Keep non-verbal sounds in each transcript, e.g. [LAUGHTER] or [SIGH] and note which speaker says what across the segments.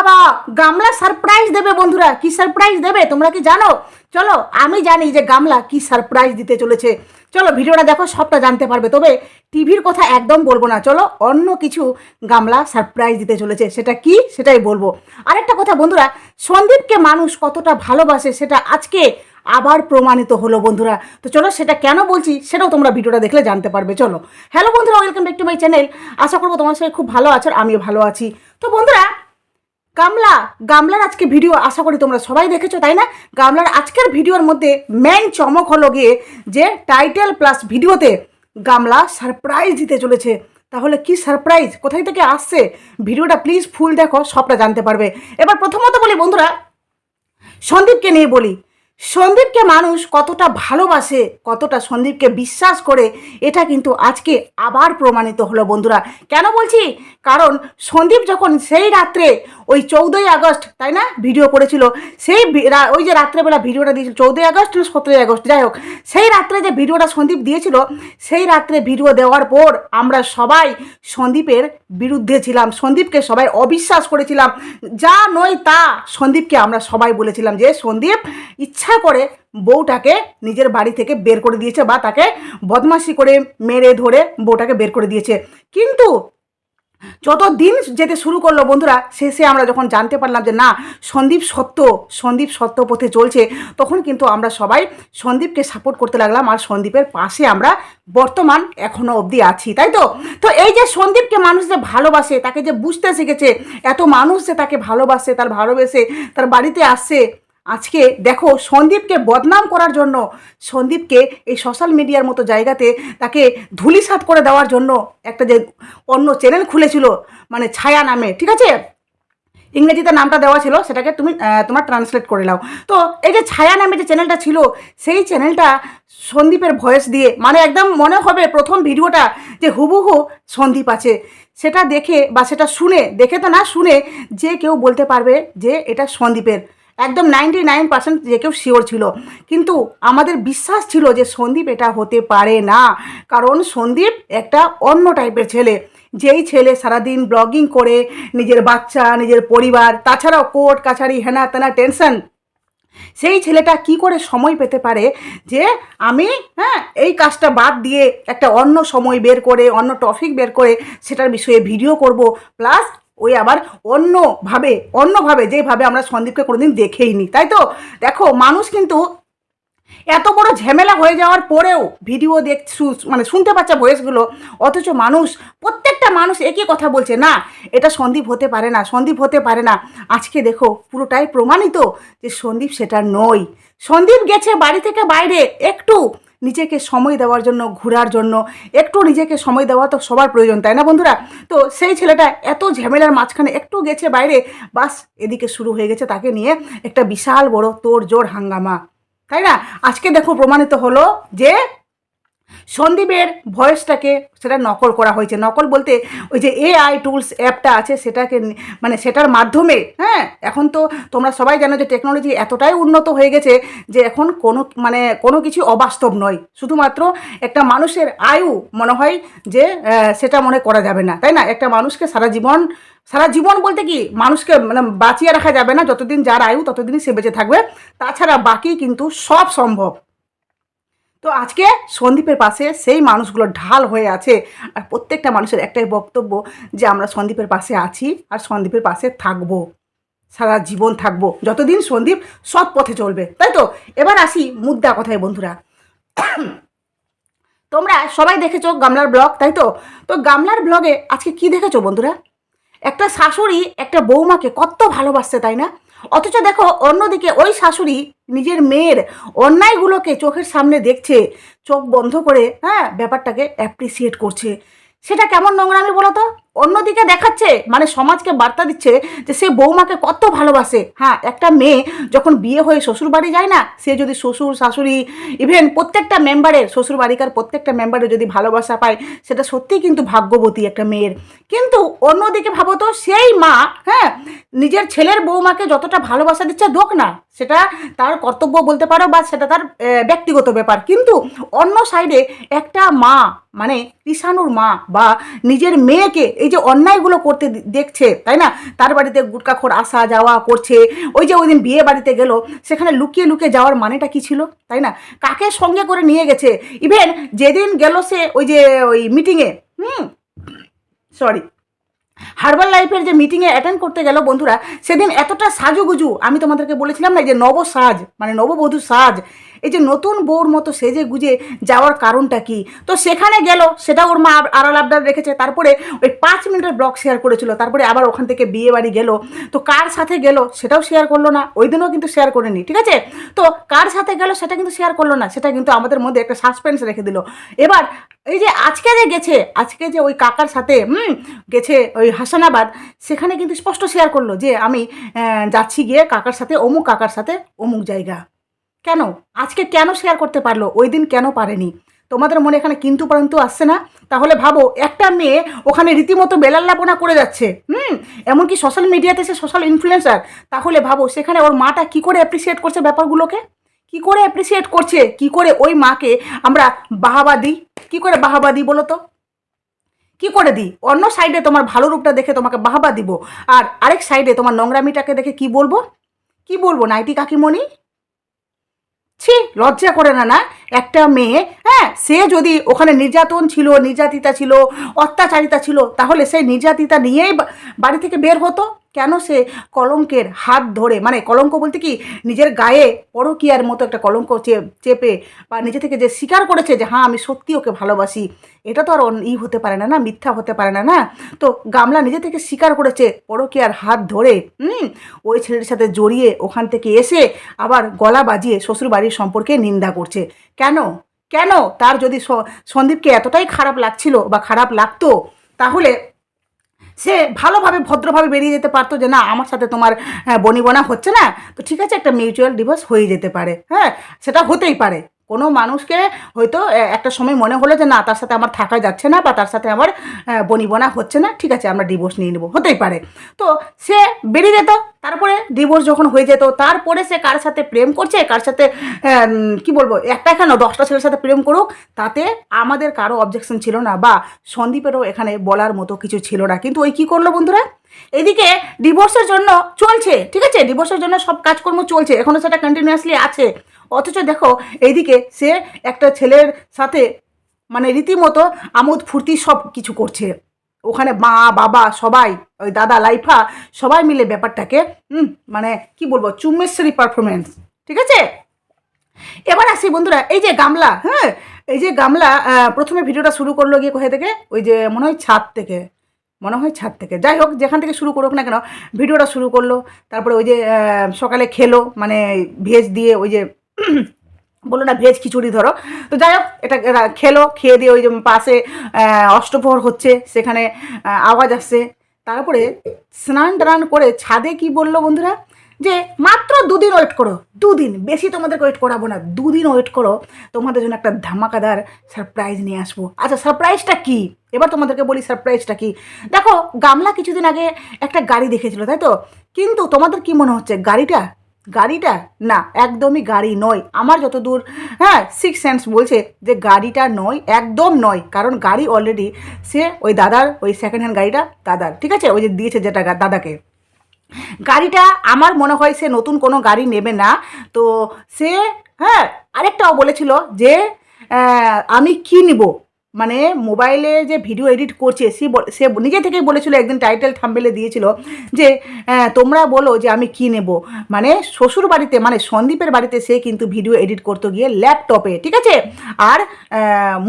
Speaker 1: বাবা, গামলা সারপ্রাইজ দেবে বন্ধুরা। কি সারপ্রাইজ দেবে? তোমরা কি জানো? চলো, আমি জানি যে গামলা কি সারপ্রাইজ দিতে চলেছে। চলো, ভিডিওটা দেখো, সবটা জানতে পারবে। তবে টিভির কথা একদম বলব না। চলো, অন্য কিছু গামলা সারপ্রাইজ দিতে চলেছে। সেটা কি? সেটাই বলব। আরেকটা কথা বন্ধুরা, সন্দীপকে মানুষ কতটা ভালোবাসে সেটা আজকে আবার প্রমাণিত হলো বন্ধুরা। তো চলো, সেটা কেন বলছি সেটাও তোমরা ভিডিওটা দেখলে জানতে পারবে। চলো হ্যালো বন্ধুরা welcome back to my channel আশা করব তোমার সঙ্গে খুব ভালো আছো আমিও ভালো আছি। তো বন্ধুরা গামলা, গামলার আজকে ভিডিও আশা করি তোমরা সবাই দেখেছ, তাই না? গামলার আজকের ভিডিওর মধ্যে মেন চমক হলো গিয়ে যে টাইটেল প্লাস ভিডিওতে গামলা সারপ্রাইজ দিতে চলেছে। তাহলে কি সারপ্রাইজ কোথায় থেকে আসছে? ভিডিওটা প্লিজ ফুল দেখো, সবটা জানতে পারবে। এবার প্রথমত বলি বন্ধুরা, সন্দীপকে নিয়ে বলি। সন্দীপকে মানুষ কতটা ভালোবাসে, কতটা সন্দীপকে বিশ্বাস করে, এটা কিন্তু আজকে আবার প্রমাণিত হলো বন্ধুরা। কেন বলছি? কারণ সন্দীপ যখন সেই রাত্রে, ওই চৌদ্দই আগস্ট, তাই না? ভিডিও করেছিল, সেই ওই যে রাত্রেবেলা ভিডিওটা দিয়েছিল, চৌদ্দই আগস্ট না সতেরোই আগস্ট, যাই হোক, সেই রাত্রে যে ভিডিওটা সন্দীপ দিয়েছিল, সেই রাত্রে ভিডিও দেওয়ার পর আমরা সবাই সন্দীপের বিরুদ্ধে ছিলাম, সন্দীপকে সবাই অবিশ্বাস করেছিলাম। যা নয় তা সন্দীপকে আমরা সবাই বলেছিলাম যে, সন্দীপ, ইচ্ছা করে বউটাকে নিজের বাড়ি থেকে বের করে দিয়েছে বা তাকে বদমাশি করে মেরে ধরে বউটাকে বের করে দিয়েছে। কিন্তু যত দিন যেতে শুরু করল বন্ধুরা, শেষে আমরা যখন জানতে পারলাম যে না, সন্দীপ সত্য সন্দীপ সত্য পথে চলছে, তখন কিন্তু আমরা সবাই সন্দীপকে সাপোর্ট করতে লাগলাম আর সন্দীপের পাশে আমরা বর্তমান এখনও অবধি আছি, তাই তো? তো এই যে সন্দীপকে মানুষ যে ভালোবাসে, তাকে যে বুঝতে শিখেছে, এত মানুষ যে তাকে ভালোবাসে, তার ভালোবেসে, তার বাড়িতে আসছে আজকে দেখো সন্দীপকে বদনাম করার জন্য সন্দীপকে এই সোশ্যাল মিডিয়ার মতো জায়গাতে তাকে ধুলিসাৎ করে দেওয়ার জন্য একটা যে অন্য চ্যানেল খুলেছিল মানে ছায়া নামে, ঠিক আছে? ইংরেজিতে নামটা দেওয়া ছিল, সেটাকে তুমি তোমার ট্রান্সলেট করে নাও। তো এই যে ছায়া নামে যে চ্যানেলটা ছিল, সেই চ্যানেলটা সন্দীপের ভয়েস দিয়ে মানে একদম মনে হবে প্রথম ভিডিওটা যে হুবহু সন্দীপ আছে। সেটা দেখে বা সেটা শুনে, দেখে তো না, শুনে যে কেউ বলতে পারবে যে এটা সন্দীপের। একদম নাইনটি নাইন পার্সেন্ট যে কেউ শিওর ছিল। কিন্তু আমাদের বিশ্বাস ছিল যে সন্দীপ এটা হতে পারে না। কারণ সন্দীপ একটা অন্য টাইপের ছেলে। যেই ছেলে সারাদিন ব্লগিং করে, নিজের বাচ্চা, নিজের পরিবার, তাছাড়াও কোর্ট কাছারি হেনা তেনা টেনশন সেই ছেলেটা কি করে সময় পেতে পারে যে আমি হ্যাঁ এই কাজটা বাদ দিয়ে একটা অন্য সময় বের করে, অন্য টপিক বের করে, সেটার বিষয়ে ভিডিও করব। প্লাস ওই আবার অন্যভাবে অন্যভাবে, যেভাবে আমরা সন্দীপকে কোনোদিন দেখেই নি তাই তো? দেখো, মানুষ কিন্তু এত বড় ঝামেলা হয়ে যাওয়ার পরেও ভিডিও দেখ মানে শুনতে পাচ্ছে ভয়েসগুলো অথচ মানুষ, প্রত্যেকটা মানুষ একই কথা বলছে, না, এটা সন্দীপ হতে পারে না, সন্দীপ হতে পারে না। আজকে দেখো, পুরোটাই প্রমাণিত যে সন্দীপ সেটা নয়। সন্দীপ গেছে বাড়ি থেকে বাইরে, একটু নিজেকে সময় দেওয়ার জন্য, ঘোরার জন্য, একটু নিজেকে সময় দেওয়া তো সবার প্রয়োজন, তাই না বন্ধুরা? তো সেই ছেলেটা এত ঝামেলার মাঝখানে একটু গেছে বাইরে, বাস এদিকে শুরু হয়ে গেছে তাকে নিয়ে একটা বিশাল বড় তোর জোর হাঙ্গামা। তাই না? আজকে দেখো প্রমাণিত হলো যে সন্দীপের ভয়েসটাকে সেটা নকল করা হয়েছে। নকল বলতে ওই যে এআই টুলস অ্যাপটা আছে সেটাকে মানে সেটার মাধ্যমে হ্যাঁ? এখন তো তোমরা সবাই জানো যে টেকনোলজি এতটাই উন্নত হয়ে গেছে যে এখন কোনো মানে কোনো কিছু অবাস্তব নয়। শুধুমাত্র একটা মানুষের আয়ু মনে হয় যে সেটা মনে করা যাবে না, তাই না? একটা মানুষকে সারা জীবন সারা জীবন বলতে কি মানুষকে মানে বাঁচিয়ে রাখা যাবে না। যতদিন যার আয়ু ততদিনই সে বেঁচে থাকবে। তাছাড়া বাকি কিন্তু সব সম্ভব। তো আজকে সন্দীপের পাশে সেই মানুষগুলো ঢাল হয়ে আছে। আর প্রত্যেকটা মানুষের একটাই বক্তব্য যে আমরা সন্দীপের পাশে আছি আর সন্দীপের পাশে থাকব। সারা জীবন থাকব। যতদিন সন্দীপ সৎ পথে চলবে। তাই তো? এবার আসি মুদ্রা কথায়, বন্ধুরা। তোমরা সবাই দেখেছ গামলার ব্লগ, তাই তো? তো গামলার ব্লগে আজকে কি দেখেছ, বন্ধুরা? একটা শাশুড়ি একটা বৌমাকে কত ভালোবাসছে, তাই না? অথচ দেখো, অন্যদিকে ওই শাশুড়ি নিজের মেয়ের অন্যায়গুলোকে চোখের সামনে দেখছে, চোখ বন্ধ করে হ্যাঁ ব্যাপারটাকে অ্যাপ্রিসিয়েট করছে। সেটা কেমন নোংরামি বলো তো? অন্যদিকে দেখাচ্ছে মানে সমাজকে বার্তা দিচ্ছে যে সে বৌমাকে কত ভালোবাসে। হ্যাঁ একটা মেয়ে যখন বিয়ে হয়ে শ্বশুর বাড়ি যায় না, সে যদি শ্বশুর, শাশুড়ি ইভেন প্রত্যেকটা মেম্বারের শ্বশুর বাড়িকার প্রত্যেকটা মেম্বারে যদি ভালোবাসা পায়, সেটা সত্যিই কিন্তু ভাগ্যবতী একটা মেয়ের। কিন্তু অন্যদিকে ভাবো তো, সেই মা হ্যাঁ নিজের ছেলের বৌমাকে যতটা ভালোবাসা দিচ্ছে, দোক না। সেটা তার কর্তব্য বলতে পারো বা সেটা তার ব্যক্তিগত ব্যাপার। কিন্তু অন্য সাইডে একটা মা মানে কৃষাণুর মা বা নিজের মেয়েকে এই যে অন্যায়গুলো করতে দেখছে, তাই না? তার বাড়িতে গুটকাখোর আসা যাওয়া করছে। ওই যে ওই দিন বিয়ে বাড়িতে গেল, সেখানে লুকিয়ে লুকিয়ে যাওয়ার মানেটা কি ছিল, তাই না? কাকে সঙ্গে করে নিয়ে গেছে? ইভেন যেদিন গেল সে ওই যে ওই মিটিংয়ে হুম? সরি হার্বাল লাইফের যে মিটিংয়ে অ্যাটেন্ড করতে গেল বন্ধুরা, সেদিন এতটা সাজুগুজু, আমি তোমাদেরকে বলেছিলাম না যে নব সাজ মানে নববধূ সাজ, এই যে নতুন বউর মতো সেজে গুজে যাওয়ার কারণটা কি? তো সেখানে গেল, সেটা ওর মা আড়াল আবদার রেখেছে, তারপরে ওই পাঁচ মিনিটের ব্লগ শেয়ার করেছিল, তারপরে আবার ওখান থেকে বিয়ে বাড়ি গেল, তো কার সাথে গেল সেটাও শেয়ার করল না, ওই দিনও কিন্তু শেয়ার করেনি, ঠিক আছে? তো কার সাথে গেল সেটা কিন্তু শেয়ার করল না, সেটা কিন্তু আমাদের মধ্যে একটা সাসপেন্স রেখে দিল। এবার, এই যে আজকে যে গেছে, আজকে যে ওই কাকার সাথে, হুম, গেছে ওই হাসানাবাদ সেখানে কিন্তু স্পষ্ট শেয়ার করল যে আমি যাচ্ছি গিয়ে কাকার সাথে, অমুক কাকার সাথে অমুক জায়গা। কেন? আজকে কেন শেয়ার করতে পারল? ওই দিন কেন পারেনি? তোমাদের মনে এখানে কিন্তু পরন্তু আসছে না? তাহলে ভাবো, একটা মেয়ে ওখানে রীতিমতো বেলাল্লাপনা করে যাচ্ছে। হুম? এমনকি সোশ্যাল মিডিয়াতে সে সোশ্যাল ইনফ্লুয়েন্সার তাহলে ভাবো, সেখানে ওর মাটা কি করে অ্যাপ্রিসিয়েট করছে ব্যাপারগুলোকে? কি করে অ্যাপ্রিসিয়েট করছে? কি করে ওই মাকে আমরা বাহাবা দিই? কি করে বাহাবা দিই বলো তো? কি করে দিই? অন্য সাইডে তোমার ভালো রূপটা দেখে তোমাকে বাহবা দিব। আর আরেক সাইডে তোমার নোংরামিটাকে দেখে কি বলব? কি বলব, নাইটি কাকিমণি? ছি, লজ্জা করে না না? একটা মেয়ে হ্যাঁ সে যদি ওখানে নির্যাতন ছিল, নির্যাতিতা ছিল, অত্যাচারিতা ছিল, তাহলে সেই নির্যাতিতা নিয়েই বাড়ি থেকে বের হতো? কেন সে কলঙ্কের হাত ধরে? মানে কলঙ্ক বলতে কি নিজের গায়ে পরকিয়ার মতো একটা কলঙ্ক চেপে বা নিজে থেকে যে স্বীকার করেছে যে হ্যাঁ আমি সত্যি ওকে ভালোবাসি। এটা তো আর ই হতে পারে না না? মিথ্যা হতে পারে না না? তো গামলা নিজে থেকে স্বীকার করেছে পরকিয়ার হাত ধরে। হুম? ওই ছেলের সাথে জড়িয়ে ওখান থেকে এসে আবার গলা বাজিয়ে শ্বশুর বাড়ির সম্পর্কে নিন্দা করছে। কেন? কেন? তার যদি সন্দীপকে এতটাই খারাপ লাগছিল বা খারাপ লাগতো, তাহলে সে ভালোভাবে, ভদ্রভাবে বেরিয়ে যেতে পারতো যে না, আমার সাথে তোমার বনিবনা হচ্ছে না। তো ঠিক আছে, একটা মিউচুয়াল ডিভোর্স হয়ে যেতে পারে। হ্যাঁ সেটা হতেই পারে। কোনো মানুষকে হয়তো একটা সময় মনে হলো যে না, তার সাথে আমার থাকা যাচ্ছে না বা তার সাথে আমার বনিবনা হচ্ছে না, ঠিক আছে, আমরা ডিভোর্স নিয়ে নেব, হতেই পারে। তো সে বেরিয়ে যেত, তারপরে ডিভোর্স যখন হয়ে যেত, তারপরে সে কার সাথে প্রেম করছে, কার সাথে কি বলব, একটা কেন, দশটা ছেলের সাথে প্রেম করুক, তাতে আমাদের কারও অবজেকশন ছিল না বা সন্দীপেরও এখানে বলার মতো কিছু ছিল না। কিন্তু ওই কি করল বন্ধুরা? এদিকে ডিভোর্সের জন্য চলছে ঠিক আছে? ডিভোর্সের জন্য সব কাজকর্ম চলছে এখনও সেটা কন্টিনিউয়াসলি আছে। অথচ দেখো এইদিকে সে একটা ছেলের সাথে মানে রীতিমতো আমোদ ফুর্তি সব কিছু করছে। ওখানে মা বাবা সবাই ওই দাদা লাইফা সবাই মিলে ব্যাপারটাকে হুম, মানে কি বলব চুম্বেশ্বরী পারফরমেন্স ঠিক আছে? এবার আসি বন্ধুরা এই যে গামলা হ্যাঁ? এই যে গামলা প্রথমে ভিডিওটা শুরু করল গিয়ে কোথায় থেকে? ওই যে মনে হয় ছাদ থেকে। মনে হয় ছাদ থেকে। যাই হোক, যেখান থেকে শুরু করুক না কেন, ভিডিওটা শুরু করল, তারপরে ওই যে সকালে খেলো মানে ভেজ দিয়ে ওই যে, [CLEARS THROAT] বলল না ভেজ খিচুড়ি ধরো। তো যাই হোক, এটা খেলো, খেয়ে দিয়ে ওই যে পাশে অষ্টপ্রহর হচ্ছে, সেখানে আওয়াজ আসছে। তারপরে স্নান টান করে ছাদে কি বলল বন্ধুরা? যে মাত্র দুদিন ওয়েট করো, দুদিন, বেশি তোমাদেরকে ওয়েট করাবো না, দুদিন ওয়েট করো, তোমাদের জন্য একটা ধামাকাদার সারপ্রাইজ নিয়ে আসব। আচ্ছা সারপ্রাইজটা কি? এবার তোমাদেরকে বলি সারপ্রাইজটা কি? দেখো, গামলা কিছুদিন আগে একটা গাড়ি দেখেছিল, তাই তো? কিন্তু তোমাদের কি মনে হচ্ছে, গাড়িটা? গাড়িটা? না, একদমই গাড়ি নয়। আমার যতদূর হ্যাঁ সিক্স সেন্স বলছে যে গাড়িটা নয়, একদম নয়। কারণ গাড়ি অলরেডি সে ওই দাদার, ওই সেকেন্ড হ্যান্ড গাড়িটা দাদার। ঠিক আছে? ওই যে দিয়েছে যেটা দাদাকে। গাড়িটা আমার মনে হয় সে নতুন কোনো গাড়ি নেবে না। তো সে হ্যাঁ আরেকটাও বলেছিল যে আমি কি নিব? মানে মোবাইলে যে ভিডিও এডিট করছে, সে সে নিজে থেকেই বলেছিল, একদিন টাইটেল থাম্বেলে দিয়েছিল যে তোমরা বলো যে আমি কি নেব। মানে শ্বশুর বাড়িতে মানে সন্দীপের বাড়িতে সে কিন্তু ভিডিও এডিট করতে গিয়ে ল্যাপটপে ঠিক আছে? আর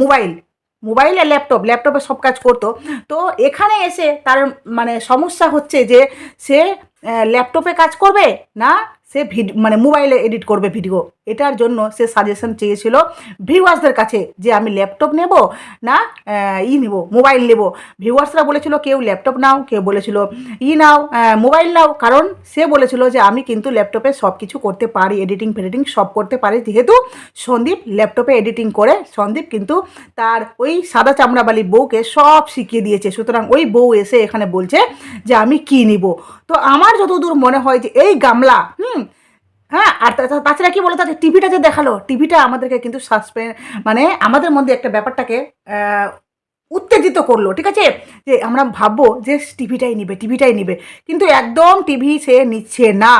Speaker 1: মোবাইল মোবাইল আর ল্যাপটপ ল্যাপটপে সব কাজ করতো। তো এখানে এসে তার মানে সমস্যা হচ্ছে যে, সে ল্যাপটপে কাজ করবে না সে ভিড মানে মোবাইলে এডিট করবে ভিডিও এটার জন্য সে সাজেশন চেয়েছিল ভিউয়ার্সদের কাছে যে আমি ল্যাপটপ নেব না ই নেব মোবাইল নেব। ভিউয়ার্সরা বলেছিল, কেউ ল্যাপটপ নাও। কেউ বলেছিল, ই নাও। মোবাইল নাও। কারণ সে বলেছিল যে, আমি কিন্তু ল্যাপটপে সব কিছু করতে পারি এডিটিং ফেডিটিং সব করতে পারি। যেহেতু সন্দীপ ল্যাপটপে এডিটিং করে, সন্দীপ কিন্তু তার ওই সাদা চামড়াবালি বউকে সব শিখিয়ে দিয়েছে। সুতরাং ওই বউ এসে এখানে বলছে যে, আমি কি নিব? তো আমার যতদূর মনে হয় যে, এই গামলা, হুম হ্যাঁ আর তাছাড়া কি বলো তাদের টিভিটা যে দেখাল টিভিটা আমাদেরকে কিন্তু সাসপেন মানে আমাদের মধ্যে একটা ব্যাপারটাকে উত্তেজিত করল, ঠিক আছে? যে আমরা ভাববো যে টিভিটাই নিবে টিভিটাই নিবে। কিন্তু একদম টিভি সে নিচ্ছে না।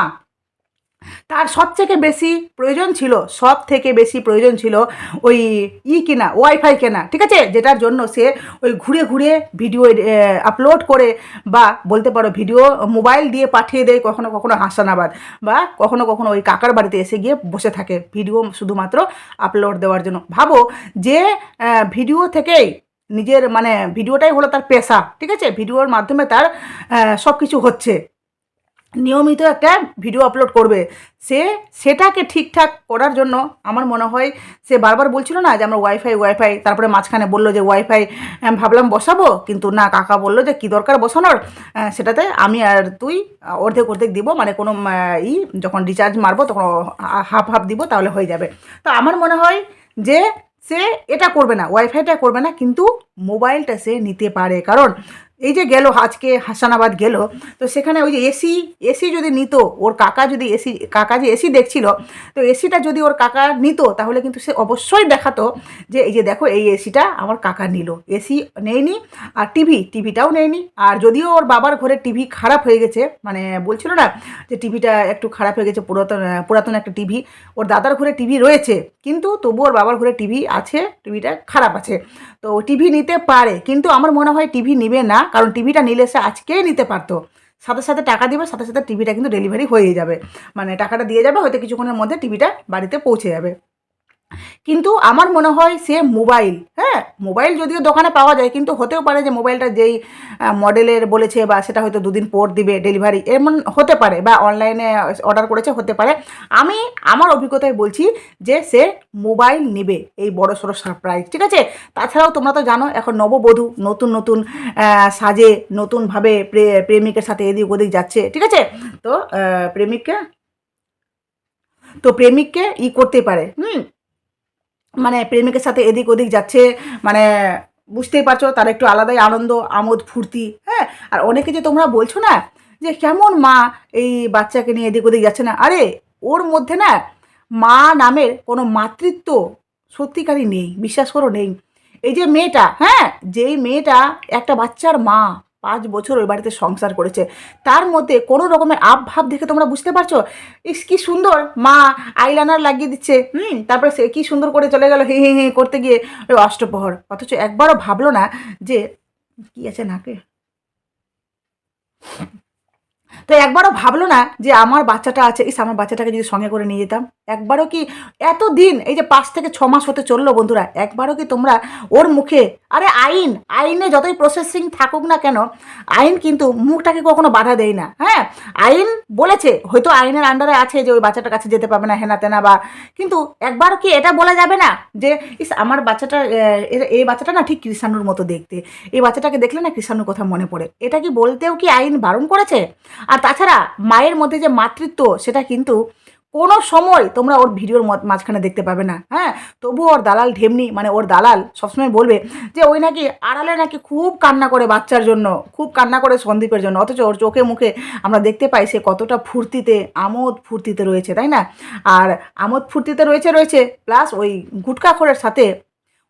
Speaker 1: তার সব থেকে বেশি প্রয়োজন ছিল সব থেকে বেশি প্রয়োজন ছিল ওই ই কেনা, ওয়াইফাই কেনা, ঠিক আছে? যেটার জন্য সে ওই ঘুরে ঘুরে ভিডিও আপলোড করে বা বলতে পারো ভিডিও মোবাইল দিয়ে পাঠিয়ে দেয় কখনো কখনো হাসানাবাদ বা কখনো কখনো ওই কাকার বাড়িতে এসে গিয়ে বসে থাকে ভিডিও শুধুমাত্র আপলোড দেওয়ার জন্য। ভাবো যে ভিডিও থেকেই নিজের মানে ভিডিওটাই হলো তার পেশা, ঠিক আছে? ভিডিওর মাধ্যমে তার সব কিছু হচ্ছে। নিয়মিত একটা ভিডিও আপলোড করবে। সে সেটাকে ঠিকঠাক করার জন্য আমার মনে হয় সে বারবার বলছিল না যে, আমরা ওয়াইফাই ওয়াইফাই তারপরে মাঝখানে বলল যে ওয়াইফাই ভাবলাম বসাবো, কিন্তু না, কাকা বলল যে, কী দরকার বসানোর? সেটাতে আমি আর তুই অর্ধেক অর্ধেক দিব মানে কোনো ই, যখন রিচার্জ মারবো, তখন হাফ হাফ দিব, তাহলে হয়ে যাবে। তো আমার মনে হয় যে, সে এটা করবে না ওয়াইফাইটা করবে না, কিন্তু মোবাইলটা সে নিতে পারে। কারণ এই যে গেল, আজকে হাসানাবাদ গেল, তো সেখানে ওই যে এসি এসি যদি নিত, ওর কাকা যদি এসি, কাকা যে এসি দেখছিল, তো এসিটা যদি ওর কাকা নিত, তাহলে কিন্তু সে অবশ্যই দেখাতো যে, এই যে দেখো, এই এসিটা আমার কাকা নিল। এসি নেয়নি, আর টিভি, টিভিটাও নেয়নি। আর যদিও ওর বাবার ঘরে টিভি খারাপ হয়ে গেছে মানে বলছিল না যে, টিভিটা একটু খারাপ হয়ে গেছে, পুরাতন পুরাতন একটা টিভি, ওর দাদার ঘরে টিভি রয়েছে, কিন্তু তবু ওর বাবার ঘরে টিভি আছে, টিভিটা খারাপ আছে। তো টিভি নিতে পারে, কিন্তু আমার মনে হয় টিভি নিবে না। কারণ টিভিটা নিলে সে আজকেই নিতে পারতো। সাথে সাথে টাকা দিবে, সাথে সাথে টিভিটা কিন্তু ডেলিভারি হয়ে যাবে। মানে টাকাটা দিয়ে যাবে, হয়তো কিছুক্ষণের মধ্যে টিভিটা বাড়িতে পৌঁছে যাবে। কিন্তু আমার মনে হয় সে মোবাইল হ্যাঁ? মোবাইল যদিও দোকানে পাওয়া যায়, কিন্তু হতেও পারে যে মোবাইলটা যেই মডেলের বলেছে বা সেটা হয়তো দুদিন পর দিবে ডেলিভারি, এমন হতে পারে বা অনলাইনে অর্ডার করেছে, হতে পারে। আমি আমার অভিজ্ঞতায় বলছি যে সে মোবাইল নেবে, এই বড় সড়ো সারপ্রাইজ ঠিক আছে? তাছাড়াও তোমরা তো জানো, এখন নববধূ, নতুন নতুন সাজে, নতুনভাবে প্রেমিকের সাথে এদিক ওদিক যাচ্ছে, ঠিক আছে? তো প্রেমিককে তো প্রেমিককে ই করতে পারে, হুম? মানে প্রেমিকের সাথে এদিক ওদিক যাচ্ছে মানে বুঝতেই পারছ, তার একটু আলাদাই আনন্দ, আমোদ, ফুর্তি হ্যাঁ? আর অনেকে যে তোমরা বলছো না, যে কেমন মা এই বাচ্চাকে নিয়ে এদিক ওদিক যাচ্ছে না, আরে ওর মধ্যে না মা নামের কোনো মাতৃত্ব সত্যিকারই নেই, বিশ্বাস করো নেই। এই যে মেয়েটা হ্যাঁ? যেই মেয়েটা একটা বাচ্চার মা পাঁচ বছর ওই বাড়িতে সংসার করেছে। তার মধ্যে কোনো রকমের ভাব দেখে তোমরা বুঝতে পারছ? ইস, কি সুন্দর। মা আইলানার লাগিয়ে দিচ্ছে। হুম, তারপরে সে কি সুন্দর করে চলে গেল হে হে হে, করতে গিয়ে। ওই অষ্টপ্রহর। অথচ একবারও ভাবলো না যে, কি আছে নাকে? তো একবারও ভাবলো না যে আমার বাচ্চাটা আছে, ইস, আমার বাচ্চাটাকে যদি সঙ্গে করে নিয়ে যেতাম। একবারও কি এত দিন এই যে পাঁচ থেকে ছ মাস হতে চলল বন্ধুরা, একবারও কি তোমরা ওর মুখে, আরে আইন, আইনে যতই প্রসেসিং থাকুক না কেন, আইন কিন্তু মুখটাকে কখনো বাধা দেয় না হ্যাঁ? আইন বলেছে, হয়তো আইনের আন্ডারে আছে যে ওই বাচ্চাটার কাছে যেতে পারবে না, হেনা তেনা বা, কিন্তু একবার কি এটা বলা যাবে না যে, ইস, আমার বাচ্চাটা এই বাচ্চাটা না ঠিক কৃষাণুর মতো দেখতে, এই বাচ্চাটাকে দেখলে না কৃষাণুর কথা মনে পড়ে। এটা কি বলতেও কি আইন বারণ করেছে? আর তাছাড়া মায়ের মধ্যে যে মাতৃত্ব, সেটা কিন্তু কোনো সময় তোমরা ওর ভিডিওর মাঝখানে দেখতে পাবে না। হ্যাঁ? তবু ওর দালাল ঢেমনি মানে ওর দালাল সবসময় বলবে যে ওই নাকি আড়ালে নাকি খুব কান্না করে বাচ্চার জন্য, খুব কান্না করে সন্দীপের জন্য। অথচ ওর চোখে মুখে আমরা দেখতে পাই সে কতটা ফুর্তিতে, আমোদ ফুর্তিতে রয়েছে, তাই না? আর আমোদ ফুর্তিতে রয়েছে রয়েছে প্লাস ওই গুটকাখোরের সাথে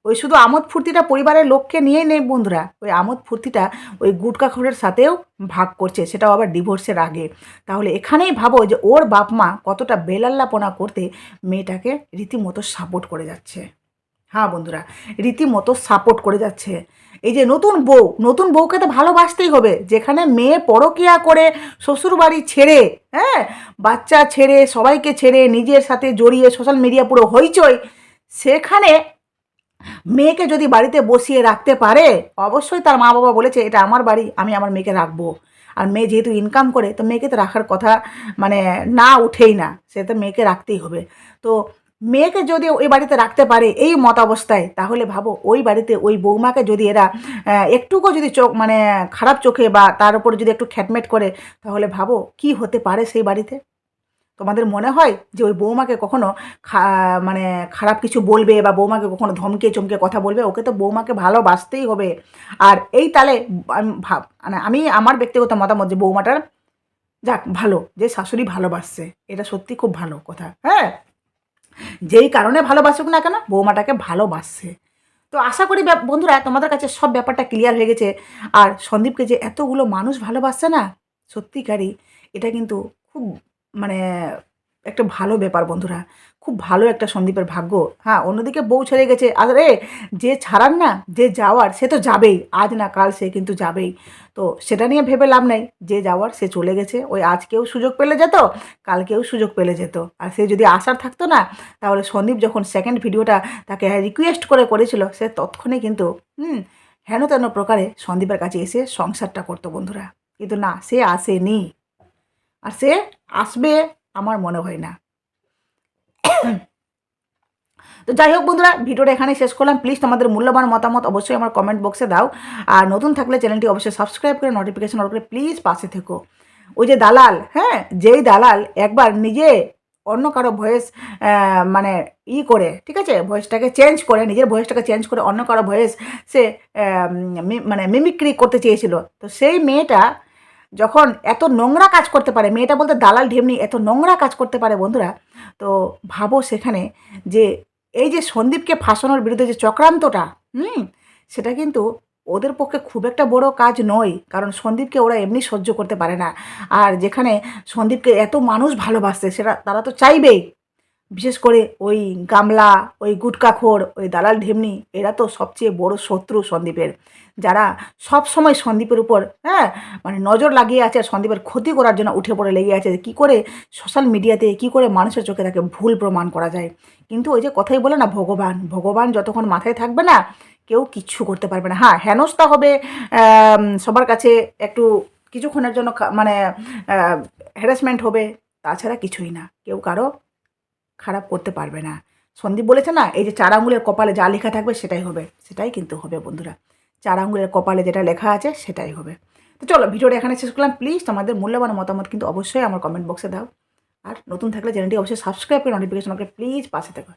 Speaker 1: ওই শুধু আমোদ ফুর্তিটা পরিবারের লোককে নিয়েই নেই বন্ধুরা, ওই আমোদ ফুর্তিটা ওই গুটকাখোরের সাথেও ভাগ করছে, সেটাও আবার ডিভোর্সের আগে। তাহলে এখানেই ভাবো যে ওর বাপ মা কতটা বেলাল্লাপনা করতে মেয়েটাকে রীতিমতো সাপোর্ট করে যাচ্ছে। হ্যাঁ বন্ধুরা, রীতিমতো সাপোর্ট করে যাচ্ছে। এই যে নতুন বউ, নতুন বউকে তো ভালোবাসতেই হবে, যেখানে মেয়ে পরকিয়া করে শ্বশুর বাড়ি ছেড়ে হ্যাঁ বাচ্চা ছেড়ে, সবাইকে ছেড়ে, নিজের সাথে জড়িয়ে সোশ্যাল মিডিয়া পুরো হইচই, সেখানে মেয়েকে যদি বাড়িতে বসিয়ে রাখতে পারে, অবশ্যই তার মা বাবা বলেছে, এটা আমার বাড়ি, আমি আমার মেয়েকে রাখব। আর মেয়ে যেহেতু ইনকাম করে, তো মেয়েকে তো রাখার কথা মানে না উঠেই না, সে তো মেয়েকে রাখতেই হবে। তো মেয়েকে যদি ওই বাড়িতে রাখতে পারে এই মত অবস্থায় তাহলে ভাবো ওই বাড়িতে ওই বৌমাকে যদি এরা একটুকু যদি চোখ মানে খারাপ চোখে বা তার উপর যদি একটু খ্যাটমেট করে, তাহলে ভাবো কি হতে পারে সেই বাড়িতে? তোমাদের মনে হয় যে ওই বৌমাকে কখনো মানে খারাপ কিছু বলবে বা বৌমাকে কখনো ধমকে, চমকে কথা বলবে? ওকে তো বৌমাকে ভালোবাসতেই হবে। আর এই তালে ভাব মানে আমি আমার ব্যক্তিগত মতামত যে বৌমাটার, যাক, ভালো, যে শাশুড়ি ভালোবাসছে, এটা সত্যি খুব ভালো কথা হ্যাঁ? যেই কারণে ভালোবাসুক না কেন, বৌমাটাকে ভালোবাসছে। তো আশা করি বন্ধুরা, তোমাদের কাছে সব ব্যাপারটা ক্লিয়ার হয়ে গেছে। আর সন্দীপকে যে এতগুলো মানুষ ভালোবাসছে না, সত্যিকারই, এটা কিন্তু খুব মানে একটা ভালো ব্যাপার বন্ধুরা। খুব ভালো একটা সন্দীপের ভাগ্য। হ্যাঁ অন্যদিকে বউ ছেড়ে গেছে। আরে যে ছাড়ার না, যে যাওয়ার, সে তো যাবেই। আজ না কাল সে কিন্তু যাবেই। তো সেটা নিয়ে ভেবে লাভ নেই। যে যাওয়ার, সে চলে গেছে। ওই আজকেও সুযোগ পেলে যেত, কালকেও সুযোগ পেলে যেত। আর সে যদি আসার থাকতো না, তাহলে সন্দীপ যখন সেকেন্ড ভিডিওটা তাকে রিকোয়েস্ট করে করেছিল, সে তৎক্ষণে কিন্তু, হুম, হেন তেন প্রকারে সন্দীপের কাছে এসে সংসারটা করতো বন্ধুরা। কিন্তু না, সে আসেনি। আর সে আসবে আমার মনে হয় না। তো যাই হোক বন্ধুরা, ভিডিওটা এখানে শেষ করলাম। প্লিজ তোমাদের মূল্যবান মতামত অবশ্যই আমার কমেন্ট বক্সে দাও। আর নতুন থাকলে চ্যানেলটি অবশ্যই সাবস্ক্রাইব করে নোটিফিকেশন অন করে প্লিজ পাশে থেকো। ওই যে দালাল হ্যাঁ যেই দালাল একবার নিজে অন্য কারও ভয়েস মানে ই করে, ঠিক আছে ভয়েসটাকে চেঞ্জ করে, নিজের ভয়েসটাকে চেঞ্জ করে অন্য কারও ভয়েস সে মানে মিমিক্রি করতে চেয়েছিল। তো সেই মেয়েটা যখন এত নোংরা কাজ করতে পারে, মেয়েটা বলতে দালাল ঢেমনি, এত নোংরা কাজ করতে পারে বন্ধুরা, তো ভাবো সেখানে যে এই যে সন্দীপকে ফাঁসানোর বিরুদ্ধে যে চক্রান্তটা, হুম, সেটা কিন্তু ওদের পক্ষে খুব একটা বড় কাজ নয়, কারণ সন্দীপকে ওরা এমনি সহ্য করতে পারে না। আর যেখানে সন্দীপকে এত মানুষ ভালোবাসছে সেটা তারা তো চাইবেই। বিশেষ করে ওই গামলা, ওই গুটকাখোর ওই দালাল ঢেমনি, এরা তো সবচেয়ে বড় শত্রু সন্দীপের। যারা সব সময় সন্দীপের উপর হ্যাঁ মানে নজর লাগিয়ে আছে আর সন্দীপের ক্ষতি করার জন্য উঠে পড়ে লেগে আছে, কী করে সোশ্যাল মিডিয়াতে কী করে মানুষের চোখে তাকে ভুল প্রমাণ করা যায়। কিন্তু ওই যে কথাই বলে না ভগবান ভগবান যতক্ষণ মাথায় থাকবে না, কেউ কিচ্ছু করতে পারবে না। হ্যাঁ হেনস্থা হবে সবার কাছে একটু কিছুক্ষণের জন্য মানে হ্যারাসমেন্ট হবে, তাছাড়া কিছুই না। কেউ কারও খারাপ করতে পারবে না। সন্দীপ বলেছে না, এই যে চার আঙুলের কপালে যা লেখা থাকবে সেটাই হবে। সেটাই কিন্তু হবে বন্ধুরা। চার আঙুলের কপালে যেটা লেখা আছে সেটাই হবে। তো চলো, ভিডিওটা এখানে শেষ করলাম। প্লিজ তোমাদের মূল্যবান মতামত কিন্তু অবশ্যই আমার কমেন্ট বক্সে দাও। আর নতুন থাকলে চ্যানেলটি অবশ্যই সাবস্ক্রাইব করে নোটিফিকেশন আমাকে প্লিজ পাশে থাকো।